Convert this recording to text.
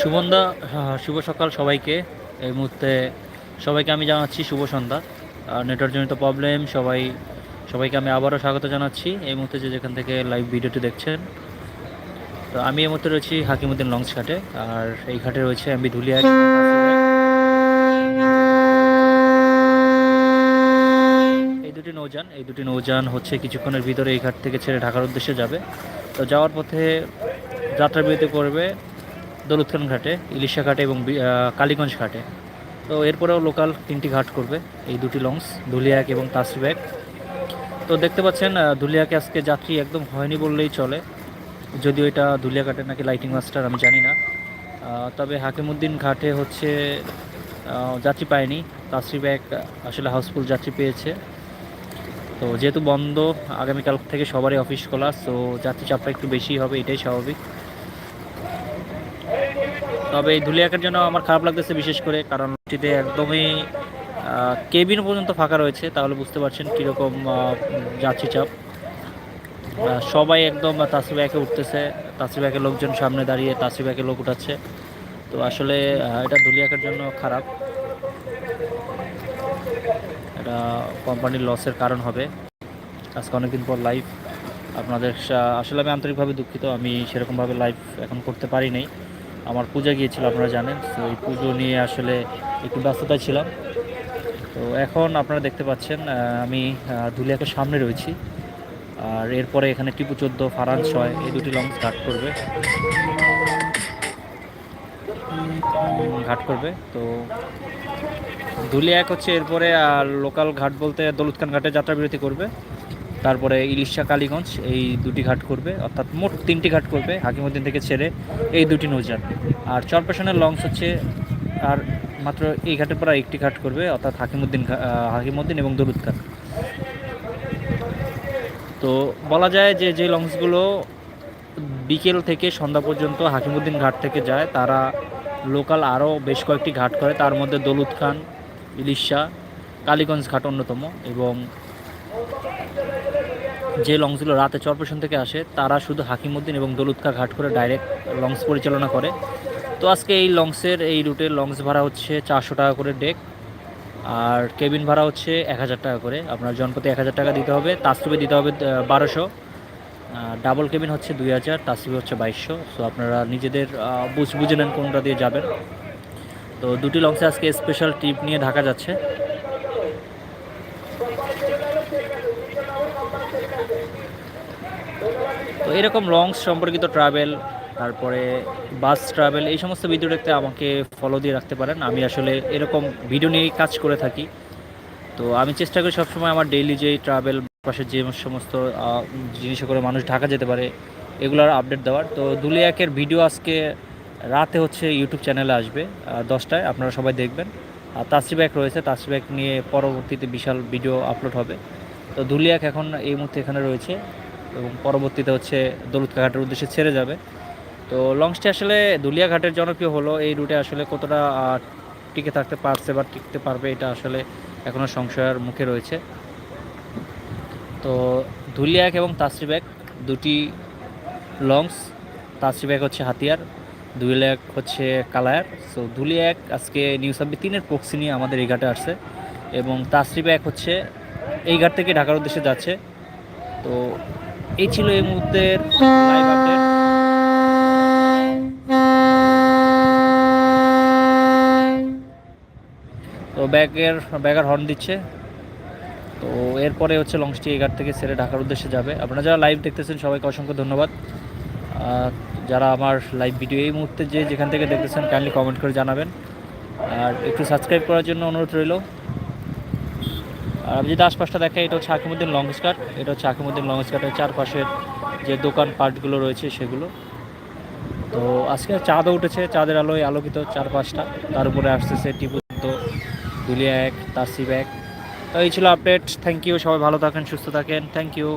সুমনদা হ্যাঁ, শুভ সকাল সবাইকে। এই মুহূর্তে সবাইকে আমি জানাচ্ছি শুভ সন্ধ্যা। নেটওয়ার্কজনিত প্রবলেম সবাই সবাইকে আমি আবারও স্বাগত জানাচ্ছি। এই মুহূর্তে যে যেখান থেকে লাইভ ভিডিওটি দেখছেন তো আমি এই মুহূর্তে রয়েছি হাকিমুদ্দিন লঞ্চ ঘাটে। আর এই ঘাটে রয়েছে এমবি ধুলিয়া এই দুটি নৌযান এই দুটি নৌযান হচ্ছে কিছুক্ষণের ভিতরে এই ঘাট থেকে ছেড়ে ঢাকার উদ্দেশ্যে যাবে। তো যাওয়ার পথে যাত্রা বিরতি করবে দৌলতখান ঘাটে, ইলিশা ঘাটে এবং কালীগঞ্জ ঘাটে। তো এরপরেও লোকাল তিনটি ঘাট করবে, এই দুটি লঞ্চ ধুলিয়াক এবং তাসরিব্যাগ তো দেখতে পাচ্ছেন ধুলিয়াকে আজকে যাত্রী একদম হয়নি বললেই চলে। যদিও এটা ধুলিয়া ঘাটে নাকি লাইটিং মাস্টার আমি জানি না। তবে হাকিমুদ্দিন ঘাটে হচ্ছে যাত্রী পায়নি। তাসরিব্যাগ আসলে হাউসফুল যাত্রী পেয়েছে। তো যেহেতু বন্ধ, আগামীকাল থেকে সবারই অফিস খোলা তো যাত্রী চাপটা একটু বেশি হবে, এটাই স্বাভাবিক। তবে এই ধুলিয়াকের জন্য আমার খারাপ লাগতেছে বিশেষ করে, কারণ এটিতে একদমই কেবিন পর্যন্ত ফাঁকা রয়েছে, তাহলে বুঝতে পারছেন কীরকম যাচ্ছি চাপ। সবাই একদম তাসিব একে উঠতেছে তাসিব একে লোকজন সামনে দাঁড়িয়ে তাসিব একে লোক উঠাচ্ছে। তো আসলে এটা ধুলিয়াকের জন্য খারাপ। এটা কোম্পানির লসের কারণ হবে। আজকে অনেকদিন পর লাইভ আপনাদের আসলে আমি আন্তরিকভাবে দুঃখিত, আমি সেরকমভাবে লাইভ এখন করতে পারি নাই। আমার পূজা গিয়েছিল আপনারা জানেন। তো এই পুজো নিয়ে আসলে একটু ব্যস্ততা ছিলাম। তো এখন আপনারা দেখতে পাচ্ছেন আমি আহ, ধুলিয়াকের সামনে রয়েছি। আর এরপরে এখানে টিপু চোদ্দ ফারান ছয় এই দুটি লঞ্চ ঘাট করবে। ঘাট করবে। তো ধুলিয়া এক হচ্ছে এরপরে আর লোকাল ঘাট বলতে দৌলতখান ঘাটে যাত্রা বিরতি করবে। তারপরে ইলিশা কালীগঞ্জ, এই দুটি ঘাট করবে, অর্থাৎ মোট তিনটি ঘাট করবে হাকিমুদ্দিন থেকে ছেড়ে এই দুটি নৌযান। আর চরপেশনের লঞ্চ হচ্ছে, আর মাত্র এই ঘাটের পর একটি ঘাট করবে, অর্থাৎ হাকিমুদ্দিন হাকিমুদ্দিন এবং দৌলতখান তো বলা যায় যে যে লঞ্চগুলো বিকেল থেকে সন্ধ্যা পর্যন্ত হাকিমুদ্দিন ঘাট থেকে যায়, তারা লোকাল আরও বেশ কয়েকটি ঘাট করে, তার মধ্যে দৌলত খান, ইলিশা, কালীগঞ্জ ঘাট অন্যতম এবং যে লঞ্চগুলো রাতে চরপেশন থেকে আসে, তারা শুধু হাকিমুদ্দিন এবং দৌলতখা ঘাট করে ডাইরেক্ট লঞ্চ পরিচালনা করে। তো আজকে এই লঞ্চের এই রুটের লঞ্চ ভাড়া হচ্ছে চারশো টাকা করে ডেক, আর কেবিন ভাড়া হচ্ছে এক হাজার টাকা করে। আপনার জনপ্রতি এক হাজার টাকা দিতে হবে তাস্তুবে দিতে হবে বারোশো। ডাবল কেবিন হচ্ছে দুই হাজার তাস্তুবে হচ্ছে বাইশশো। সো আপনারা নিজেদের বুঝ, বুঝে নেন কোনটা দিয়ে যাবেন। তো দুটি লঞ্চে আজকে স্পেশাল ট্রিপ নিয়ে ঢাকা যাচ্ছে। তো এরকম লংস সম্পর্কিত ট্রাভেল তারপরে বাস ট্রাভেল এই সমস্ত ভিডিও দেখতে আমাকে ফলো দিয়ে রাখতে পারেন। আমি আসলে এরকম ভিডিও নিয়েই কাজ করে থাকি। তো আমি চেষ্টা করি সবসময় আমার ডেইলি যে ট্রাভেল পাশে যে সমস্ত জিনিসে করে মানুষ ঢাকা যেতে পারে, এগুলোর আপডেট দেওয়ার। তো দুলিয়াকের ভিডিও আজকে রাতে হচ্ছে ইউটিউব চ্যানেলে আসবে দশটায়, আপনারা সবাই দেখবেন। আর তাসরিব্যাক রয়েছে তাসরিব্যাক নিয়ে পরবর্তীতে বিশাল ভিডিও আপলোড হবে। তো দুলিয়াক এখন এই মুহূর্তে এখানে রয়েছে এবং পরবর্তীতে হচ্ছে দৌলতকা ঘাটের উদ্দেশ্যে ছেড়ে যাবে। তো লঞ্চটি আসলে দুলিয়া ঘাটের জনপ্রিয় হলো এই রুটে আসলে কতটা টিকে থাকতে পারছে বা টিকতে পারবে এটা আসলে এখনও সংশয়ের মুখে রয়েছে। তো ধুলিয়াক এবং তাসরিব্যাগ দুটি লঞ্চ তাসরিব্যাগ হচ্ছে হাতিয়ার, দুলিয়াক হচ্ছে কালায়ার। সো ধুলিয়াক আজকে নিউ সাব্বি তিনের প্রক্সি নিয়ে আমাদের এই ঘাটে আসছে এবং তাসরিব্যাগ হচ্ছে এই ঘাট থেকে ঢাকার উদ্দেশ্যে যাচ্ছে। তো এই ছিল এই মুহূর্তের তো ব্যাগের, ব্যাগার হর্ন দিচ্ছে। তো এরপরে হচ্ছে লঞ্চটি এই ঘাট থেকে ছেড়ে ঢাকার উদ্দেশ্যে যাবে। আপনারা যারা লাইভ দেখতেছেন, সবাইকে অসংখ্য ধন্যবাদ। যারা আমার লাইভ ভিডিও এই মুহূর্তে যে যেখান থেকে দেখতেছেন কাইন্ডলি কমেন্ট করে জানাবেন। আর একটু সাবস্ক্রাইব করার জন্য অনুরোধ রইল। আর যদি আশপাশটা দেখাই, এটা হচ্ছে হাকিমুদ্দিন লং স্কার্ট এটা হচ্ছে হাকিমুদ্দিন লং স্কার্টের চারপাশের যে দোকান পার্টগুলো রয়েছে সেগুলো। তো আজকে চাঁদও উঠেছে, চাঁদের আলোয় আলোকিত চারপাশটা। তার উপরে আসতেছে টিপু দুলিয়া এক, তাসিব এক। তো এই ছিল আপডেট। থ্যাংক ইউ সবাই ভালো থাকেন, সুস্থ থাকেন। Thank you